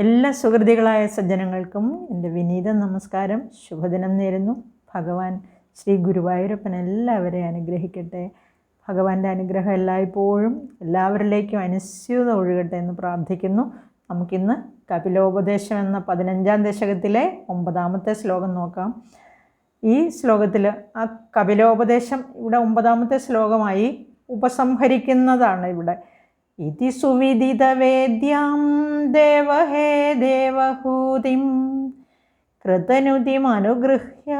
എല്ലാ സുഹൃതികളായ സജ്ജനങ്ങൾക്കും എന്റെ വിനീത നമസ്കാരം. ശുഭദിനം നേരുന്നു. ഭഗവാൻ ശ്രീ ഗുരുവായൂരപ്പൻ എല്ലാവരെയും അനുഗ്രഹിക്കട്ടെ. ഭഗവാന്റെ അനുഗ്രഹം എല്ലായ്പ്പോഴും എല്ലാവരിലേക്കും അനുസ്യൂത ഒഴുകട്ടെ എന്ന് പ്രാർത്ഥിക്കുന്നു. നമുക്കിന്ന് കപിലോപദേശം എന്ന പതിനഞ്ചാം ദശകത്തിലെ ഒമ്പതാമത്തെ ശ്ലോകം നോക്കാം. ഈ ശ്ലോകത്തിൽ ആ കപിലോപദേശം ഇവിടെ ഒമ്പതാമത്തെ ശ്ലോകമായി ഉപസംഹരിക്കുന്നതാണ് ഇവിടെ. ഇതി സുവിദിതവേദ്യാം ദേവഹേ ദേവഹൂതിം കൃതനുതിമനുഗൃഹ്യ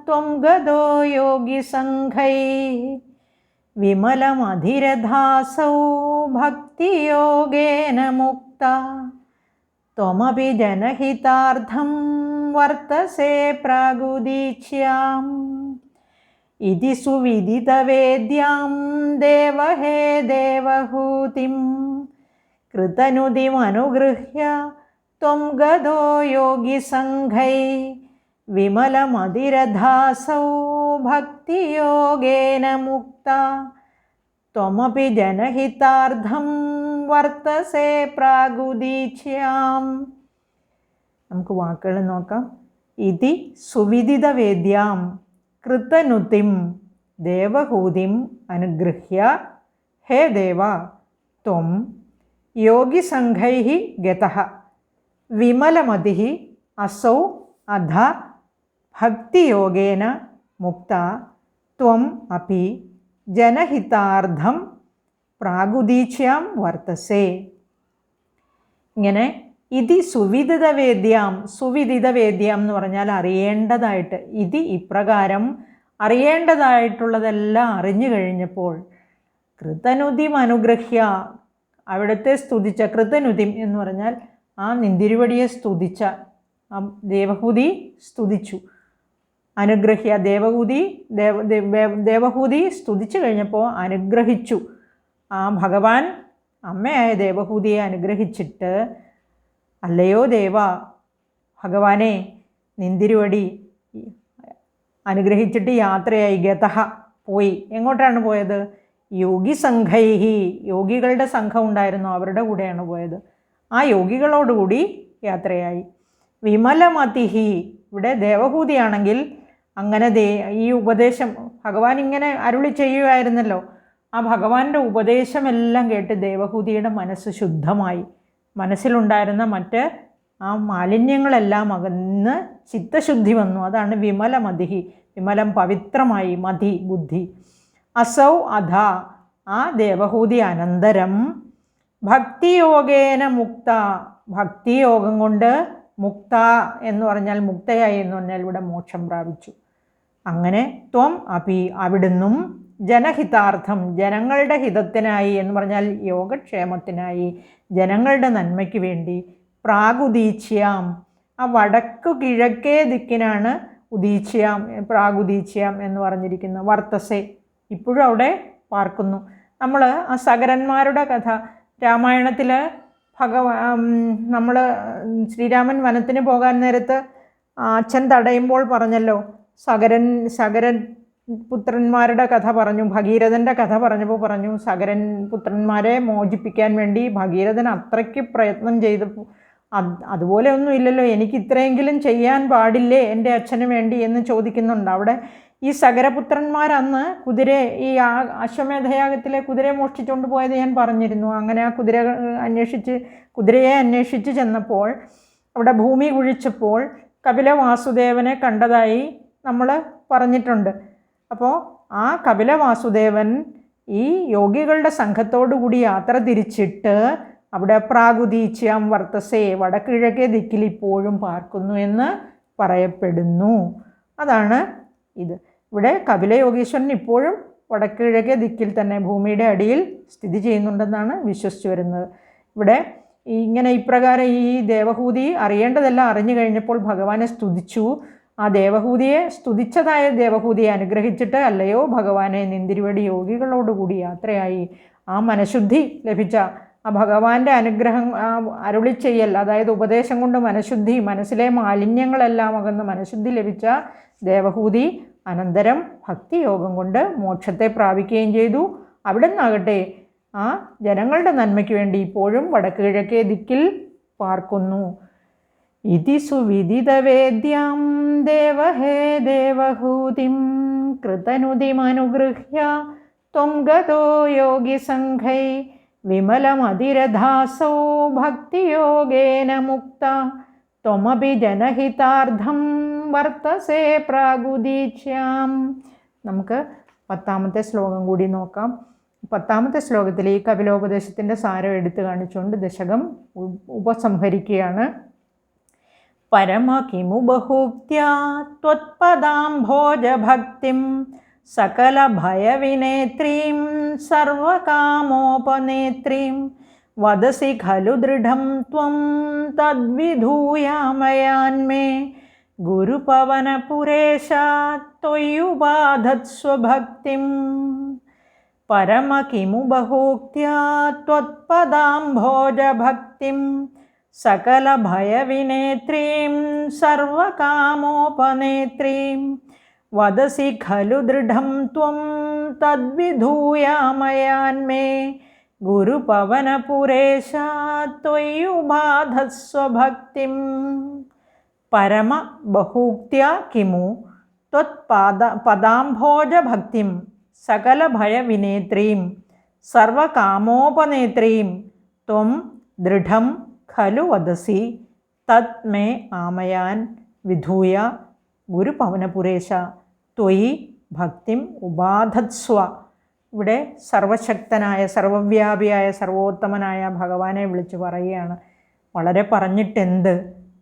ത്വം ഗതോ യോഗിസംഘൈ വിമലമധിരധാസൗ ഭക്തിയോഗേന മുക്ത ത്വമപി ജനഹിതാർത്ഥം വർത്തസേ പ്രാഗുദീക്ഷ്യാം ഇതി സുവിദിതവേദ്യാം ദേവഹേ ദേവഹൂതിം കൃതനുതിമനുഗൃഹ്യ ത്വം ഗതോ യോഗിസംഘൈ വിമലമതിരധാസൗ ഭക്തിയോഗേന മുക്ത ത്വമപി ജനഹിതാർത്ഥം വർത്തസേ പ്രാഗുദീക്ഷ്യാം നമുക്ക് വാക്കുകൾ നോക്കാം. ഇതി സുവിദിതവേദ്യാം. കൃതനുതിം ദേവഹൂതിം അനുഗൃഹ്യ ഹേ ദേവ ത്വം യോഗിസംഘൈ ഗത വിമലമതി അസൗ അധ ഭക്തിയോഗേന മുക്ത ത്വം അപി ജനഹിതാർത്ഥം പ്രാഗുദീക്ഷ്യാം വർത്തസേ. ഇങ്ങനെ ഇതി സുവിദിതവേദ്യാം സുവിദിതവേദ്യാം എന്ന് പറഞ്ഞാൽ അറിയേണ്ടതായിട്ട്. ഇതി ഇപ്രകാരം അറിയേണ്ടതായിട്ടുള്ളതെല്ലാം അറിഞ്ഞു കഴിഞ്ഞപ്പോൾ കൃതനുതിം അനുഗ്രഹ്യ അവിടുത്തെ സ്തുതിച്ച കൃതനുതിം എന്ന് പറഞ്ഞാൽ ആ നിന്തിരുവടിയെ സ്തുതിച്ച ആ ദേവഹൂതി സ്തുതിച്ചു. അനുഗ്രഹ്യ ദേവഹൂതി ദേവ ദേവ- ദേവഹൂതി സ്തുതിച്ചു കഴിഞ്ഞപ്പോൾ അനുഗ്രഹിച്ചു. ആ ഭഗവാൻ അമ്മയായ ദേവഹൂതിയെ അനുഗ്രഹിച്ചിട്ട് അല്ലയോ ദേവ ഭഗവാനെ നിന്തിരുവടി അനുഗ്രഹിച്ചിട്ട് യാത്രയായി ഗതഹ പോയി. എങ്ങോട്ടാണ് പോയത്? യോഗി സംഘൈഹി യോഗികളുടെ സംഘം ഉണ്ടായിരുന്നു അവരുടെ കൂടെയാണ് പോയത്. ആ യോഗികളോടുകൂടി യാത്രയായി. വിമലമതിഹി ഇവിടെ ദേവഭൂതിയാണെങ്കിൽ അങ്ങനെ ദേ ഈ ഉപദേശം ഭഗവാൻ ഇങ്ങനെ അരുളി ചെയ്യുമായിരുന്നല്ലോ ആ ഭഗവാന്റെ ഉപദേശമെല്ലാം കേട്ട് ദേവഹൂതിയുടെ മനസ്സ് ശുദ്ധമായി. മനസ്സിലുണ്ടായിരുന്ന മറ്റ് ആ മാലിന്യങ്ങളെല്ലാം അകന്ന് ചിത്തശുദ്ധി വന്നു. അതാണ് വിമല മതിഹി വിമലം പവിത്രമായി. മതി ബുദ്ധി. അസൗ അധ ആ ദേവഹൂതി അനന്തരം ഭക്തിയോഗേന മുക്ത. ഭക്തിയോഗം കൊണ്ട് മുക്ത എന്ന് പറഞ്ഞാൽ മുക്തയായി എന്ന് പറഞ്ഞാൽ ഇവിടെ മോക്ഷം പ്രാപിച്ചു. അങ്ങനെ ത്വം അപി അവിടുന്നും ജനഹിതാർത്ഥം ജനങ്ങളുടെ ഹിതത്തിനായി എന്ന് പറഞ്ഞാൽ യോഗക്ഷേമത്തിനായി ജനങ്ങളുടെ നന്മയ്ക്ക് വേണ്ടി പ്രാഗുദീച്യാം ആ വടക്കു കിഴക്കേ ദിക്കിനാണ് ഉദീച്യാം പ്രാഗുദീച്യാം എന്ന് പറഞ്ഞിരിക്കുന്ന വർത്തസെ ഇപ്പോഴും അവിടെ പാർക്കുന്നു. നമ്മൾ ആ സകരന്മാരുടെ കഥ രാമായണത്തിൽ ഭഗവ നമ്മൾ ശ്രീരാമൻ വനത്തിന് പോകാൻ നേരത്ത് അച്ഛൻ തടയുമ്പോൾ പറഞ്ഞല്ലോ സകരൻ സകരൻ പുത്രന്മാരുടെ കഥ പറഞ്ഞു ഭഗീരഥന്റെ കഥ പറഞ്ഞപ്പോൾ പറഞ്ഞു സകരൻ പുത്രന്മാരെ മോചിപ്പിക്കാൻ വേണ്ടി ഭഗീരഥൻ അത്രയ്ക്ക് പ്രയത്നം ചെയ്തപ്പോൾ അത് അതുപോലെ ഒന്നും ഇല്ലല്ലോ. എനിക്ക് ഇത്രയെങ്കിലും ചെയ്യാൻ പാടില്ലേ എന്റെ അച്ഛന് വേണ്ടി? എന്ന് ചോദിക്കുന്നുണ്ട്. അവിടെ ഈ സകരപുത്രന്മാരന്ന് കുതിര ഈ അശ്വമേധയാഗത്തിലെ കുതിരയെ മോഷ്ടിച്ചുകൊണ്ട് പോയത് ഞാൻ പറഞ്ഞിരുന്നു. അങ്ങനെ ആ കുതിര അന്വേഷിച്ച് കുതിരയെ അന്വേഷിച്ച് ചെന്നപ്പോൾ അവിടെ ഭൂമി കുഴിച്ചപ്പോൾ കപില വാസുദേവനെ കണ്ടതായി നമ്മൾ പറഞ്ഞിട്ടുണ്ട്. അപ്പോൾ ആ കപില വാസുദേവൻ ഈ യോഗികളുടെ സംഘത്തോടുകൂടി യാത്ര തിരിച്ചിട്ട് അവിടെ പ്രാഗുദീച്യം വർത്തസേ വടക്കിഴക്കേ ദിക്കിൽ ഇപ്പോഴും പാർക്കുന്നു എന്ന് പറയപ്പെടുന്നു. അതാണ് ഇത്. ഇവിടെ കപില യോഗീശ്വരൻ ഇപ്പോഴും വടക്കിഴക്കേ ദിക്കിൽ തന്നെ ഭൂമിയുടെ അടിയിൽ സ്ഥിതി ചെയ്യുന്നുണ്ടെന്നാണ് വിശ്വസിച്ചു വരുന്നത്. ഇവിടെ ഇങ്ങനെ ഇപ്രകാരം ഈ ദേവഹൂതി അറിയേണ്ടതെല്ലാം അറിഞ്ഞു കഴിഞ്ഞപ്പോൾ ഭഗവാനെ സ്തുതിച്ചു. ആ ദേവഹൂതിയെ സ്തുതിച്ചതായ ദേവഹൂതിയെ അനുഗ്രഹിച്ചിട്ട് അല്ലയോ ഭഗവാനെ നിന്തിരുവടി യോഗികളോടുകൂടി യാത്രയായി. ആ മനഃശുദ്ധി ലഭിച്ച ആ ഭഗവാന്റെ അനുഗ്രഹം അരുളി ചെയ്യൽ അതായത് ഉപദേശം കൊണ്ട് മനഃശുദ്ധി മനസ്സിലെ മാലിന്യങ്ങളെല്ലാം അകന്ന് മനഃശുദ്ധി ലഭിച്ച ദേവഹൂതി അനന്തരം ഭക്തിയോഗം കൊണ്ട് മോക്ഷത്തെ പ്രാപിക്കുകയും ചെയ്തു. അവിടെ നിന്നാകട്ടെ ആ ജനങ്ങളുടെ നന്മയ്ക്ക് വേണ്ടി ഇപ്പോഴും വടക്ക് കിഴക്കേ ദിക്കിൽ പാർക്കുന്നു. ഇതി സുവിദിതവേദ്യാം ദേവഹേ ദേവഹൂതിം കൃതനുതിമനുഗൃഹ്യ ത്വം ഗതോ യോഗിസംഘൈ വിമലമതിരധാസോ ഭക്തിയോഗേന മുക്ത ത്വമപി ജനഹിതാർത്ഥം വർത്തസേ പ്രാഗുദീക്ഷ്യാം നമുക്ക് പത്താമത്തെ ശ്ലോകം കൂടി നോക്കാം. പത്താമത്തെ ശ്ലോകത്തിൽ ഈ കപിലോപദേശത്തിന്റെ സാരം എടുത്തു കാണിച്ചുകൊണ്ട് ദശകം ഉപസംഹരിക്കുകയാണ്. പരമ കിമു ബഹൂക്ത്യാ ത്വത്പദാംഭോജഭക്തിം സകലഭയവിനേത്രീം സർവകാമോപനേത്രീം വദസി ഖലു ദൃഢം ത്വം തദ്വിധൂയാമയാന്മേ ഗുരുപവനപുരേശ ത്വയ്യുപാധത്സ്വഭക്തിം പരമ കിമു ബഹൂക്ത്യാ ത്വത്പദാംഭോജഭക്തിം സകലഭയവിനേത്രീം സർവകാമോപനേത്രീം വദസി ഖലു ദൃഢം ത്വം തദ്വിധൂയാമയാന്മേ ഗുരുപവനപുരേശ ത്വയ്യുപാധസ്വഭക്തിം പരമ ബഹൂക്ത്യ കിമു ത്വത്പാദ പദാംഭോജഭക്തിം സകലഭയവിനേത്രീം സർവകാമോപനേത്രീം ത്വം ദൃഢം ഖലു വദസി തത് മേ ആമയാൻ വിധൂയ ഗുരുപവനപുരേശ ത്വയി ഭക്തിം ഉപാധത്സ്വ. ഇവിടെ സർവശക്തനായ സർവവ്യാപിയായ സർവോത്തമനായ ഭഗവാനെ വിളിച്ചു പറയുകയാണ്. വളരെ പറഞ്ഞിട്ടെന്ത്?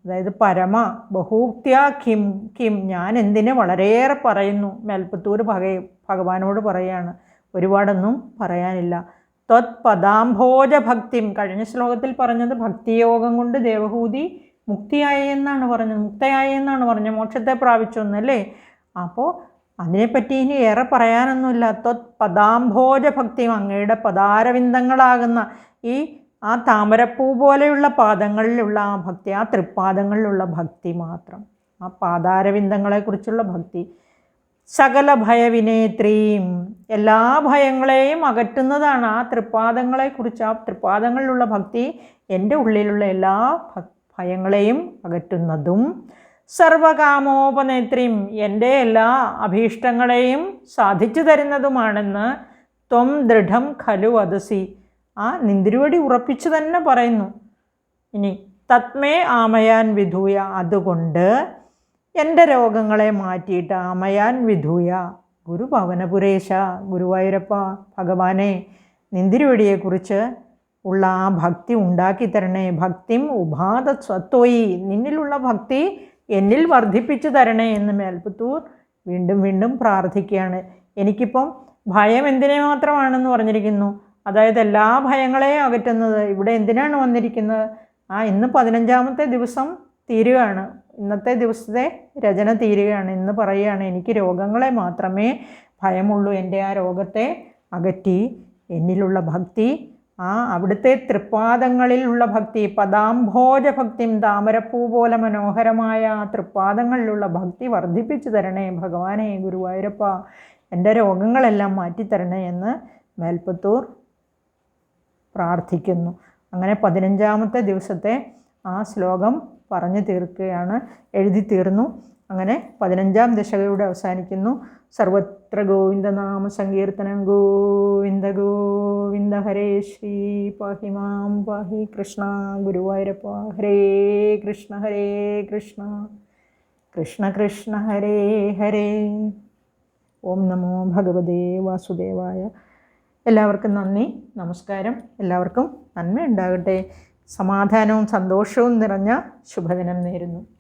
അതായത് പരമ ബഹൂക്ത്യ കിം കിം ഞാൻ എന്തിനെ വളരെയേറെ പറയുന്നു. മേൽപ്പത്തൂർ ഭഗ ഭഗവാനോട് പറയുകയാണ്. ഒരുപാടൊന്നും പറയാനില്ല. ത്വത് പദാംഭോജ ഭക്തിം കഴിഞ്ഞ ശ്ലോകത്തിൽ പറഞ്ഞത് ഭക്തിയോഗം കൊണ്ട് ദേവഹൂതി മുക്തിയായി എന്നാണ് പറഞ്ഞത്. മുക്തയായി എന്നാണ് പറഞ്ഞത്. മോക്ഷത്തെ പ്രാപിച്ചു എന്നല്ലേ? അപ്പോൾ അതിനെപ്പറ്റി ഇനി ഏറെ പറയാനൊന്നുമില്ല. ത്വത് പദാംഭോജ ഭക്തിയും അങ്ങയുടെ പദാരവിന്ദങ്ങളാകുന്ന ഈ ആ താമരപ്പൂ പോലെയുള്ള പാദങ്ങളിലുള്ള ആ ഭക്തി ആ തൃപ്പാദങ്ങളിലുള്ള ഭക്തി മാത്രം. ആ പാദാരവിന്ദങ്ങളെക്കുറിച്ചുള്ള ഭക്തി. സകല ഭയവിനേത്രീം എല്ലാ ഭയങ്ങളെയും അകറ്റുന്നതാണ് ആ തൃപ്പാദങ്ങളെക്കുറിച്ച് ആ തൃപ്പാദങ്ങളിലുള്ള ഭക്തി എന്റെ ഉള്ളിലുള്ള എല്ലാ ഭയങ്ങളെയും അകറ്റുന്നതും സർവകാമോപനേത്രിയും എന്റെ എല്ലാ അഭീഷ്ടങ്ങളെയും സാധിച്ചു തരുന്നതുമാണെന്ന് ത്വം ദൃഢം ഖലു വദസി. ആ നിന്തിരുവടി ഉറപ്പിച്ചു തന്നെ പറയുന്നു. ഇനി തത്മേ ആമയാൻ വിധൂയ. അതുകൊണ്ട് എന്റെ രോഗങ്ങളെ മാറ്റിയിട്ട് ആമയാൻ വിധൂയ. ഗുരു പവനപുരേശ ഗുരുവായൂരപ്പ ഭഗവാനെ നിന്തിരുവടിയെക്കുറിച്ച് ഉള്ള ആ ഭക്തി ഉണ്ടാക്കി തരണേ. ഭക്തിം ഉപാധ സ്വത്തോയി നിന്നിലുള്ള ഭക്തി എന്നിൽ വർദ്ധിപ്പിച്ചു തരണേ എന്ന് മേൽപ്പത്തൂർ വീണ്ടും വീണ്ടും പ്രാർത്ഥിക്കുകയാണ്. എനിക്കിപ്പം ഭയം എന്തിനെ മാത്രമാണെന്ന് പറഞ്ഞിരിക്കുന്നു. അതായത് എല്ലാ ഭയങ്ങളെയും അകറ്റുന്നത് ഇവിടെ എന്തിനാണ് വന്നിരിക്കുന്നത്? ആ ഇന്ന് പതിനഞ്ചാമത്തെ ദിവസം തീരുകയാണ്. ഇന്നത്തെ ദിവസത്തെ രചന തീരുകയാണ്. ഇന്ന് പറയുകയാണ് എനിക്ക് രോഗങ്ങളെ മാത്രമേ ഭയമുള്ളൂ. എന്റെ ആ രോഗത്തെ അകറ്റി. എന്നിലുള്ള ഭക്തി ആ അവിടുത്തെ തൃപ്പാദങ്ങളിലുള്ള ഭക്തി പദാംഭോജ ഭക്തിയും താമരപ്പൂ പോലെ മനോഹരമായ ആ തൃപ്പാദങ്ങളിലുള്ള ഭക്തി വർദ്ധിപ്പിച്ചു തരണേ ഭഗവാനെ ഗുരുവായൂരപ്പ. എന്റെ രോഗങ്ങളെല്ലാം മാറ്റിത്തരണേ എന്ന് മേൽപ്പത്തൂർ പ്രാർത്ഥിക്കുന്നു. അങ്ങനെ പതിനഞ്ചാമത്തെ ദിവസത്തെ ആ ശ്ലോകം പറഞ്ഞു തീർക്കുകയാണ് എഴുതി തീർന്നു. അങ്ങനെ പതിനഞ്ചാം ദശകയുടെ അവസാനിക്കുന്നു. സർവത്ര ഗോവിന്ദനാമ സങ്കീർത്തനം. ഗോവിന്ദ ഗോവിന്ദ ഹരേ ശ്രീ പാഹി. മാം പാഹി. കൃഷ്ണ ഗുരുവായൂരപ്പ. ഹരേ കൃഷ്ണ ഹരേ കൃഷ്ണ. കൃഷ്ണ കൃഷ്ണ ഹരേ ഹരേ. ഓം നമോ ഭഗവതേ വാസുദേവായ. എല്ലാവർക്കും നന്ദി. നമസ്കാരം. എല്ലാവർക്കും നന്മ ഉണ്ടാകട്ടെ സമാധാനവും സന്തോഷവും നിറഞ്ഞ ശുഭദിനം നേരുന്നു.